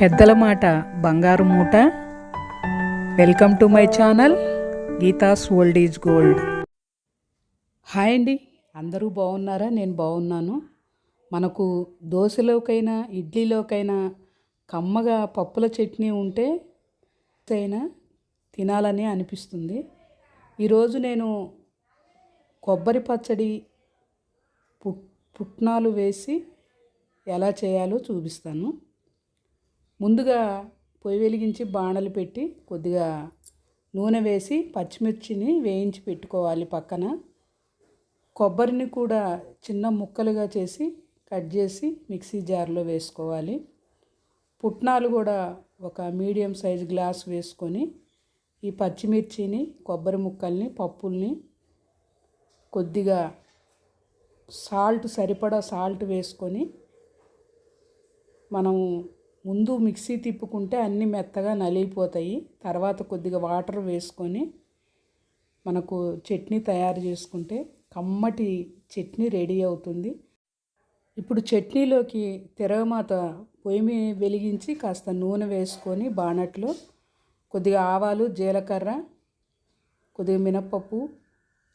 పెద్దల మాట బంగారు మూట. Welcome to my channel Geetha's old is gold hi అండి అందరూ బాగున్నారా? నేను బాగున్నాను. మనకు దోశలోకైనా ఇడ్లీలోకైనా కమ్మగా పప్పుల చట్నీ ఉంటే అయినా తినాలని అనిపిస్తుంది. ఈరోజు నేను కొబ్బరి పచ్చడి పుట్ పుట్నాలు వేసి ఎలా చేయాలో చూపిస్తాను. ముందుగా పొయ్యి వెలిగించి బాణలు పెట్టి కొద్దిగా నూనె వేసి పచ్చిమిర్చిని వేయించి పెట్టుకోవాలి పక్కన. కొబ్బరిని కూడా చిన్న ముక్కలుగా చేసి కట్ చేసి మిక్సీ జార్లో వేసుకోవాలి. పుట్నాలు కూడా ఒక మీడియం సైజ్ గ్లాస్ వేసుకొని ఈ పచ్చిమిర్చిని కొబ్బరి ముక్కల్ని పప్పుల్ని కొద్దిగా సాల్ట్ సరిపడా సాల్ట్ వేసుకొని మనం ముందు మిక్సీ తిప్పుకుంటే అన్నీ మెత్తగా నలిగిపోతాయి. తర్వాత కొద్దిగా వాటర్ వేసుకొని మనకు చట్నీ తయారు చేసుకుంటే కమ్మటి చట్నీ రెడీ అవుతుంది. ఇప్పుడు చట్నీలోకి తిరగమాత పొయ్యి వెలిగించి కాస్త నూనె వేసుకొని బాణట్లో కొద్దిగా ఆవాలు జీలకర్ర కొద్దిగా మినప్పప్పు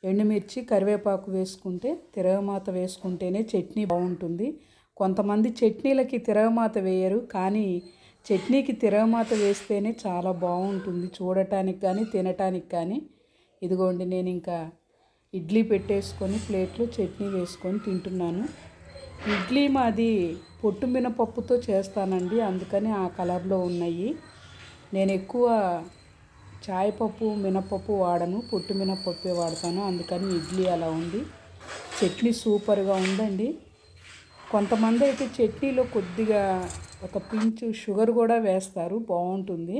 ఎండుమిర్చి కరివేపాకు వేసుకుంటే తిరగమాత వేసుకుంటేనే చట్నీ బాగుంటుంది. కొంతమంది చట్నీలకి తిరగమాత వేయరు కానీ చట్నీకి తిరగమాత వేస్తేనే చాలా బాగుంటుంది. చూడటానికి కానీ తినటానికి కానీ ఇదిగోండి నేను ఇంకా ఇడ్లీ పెట్టేసుకొని ప్లేట్లో చట్నీ వేసుకొని తింటున్నాను. ఇడ్లీ మాది పొట్టు మినపప్పుతో చేస్తానండి అందుకని ఆ కలర్లో ఉన్నాయి. నేను ఎక్కువ చాయ్ పప్పు మినపప్పు వాడను పొట్టు మినపప్పే వాడతాను అందుకని ఇడ్లీ అలా ఉంది. చట్నీ సూపర్గా ఉందండి. కొంతమంది అయితే చట్నీలో కొద్దిగా ఒక పించు షుగర్ కూడా వేస్తారు బాగుంటుంది.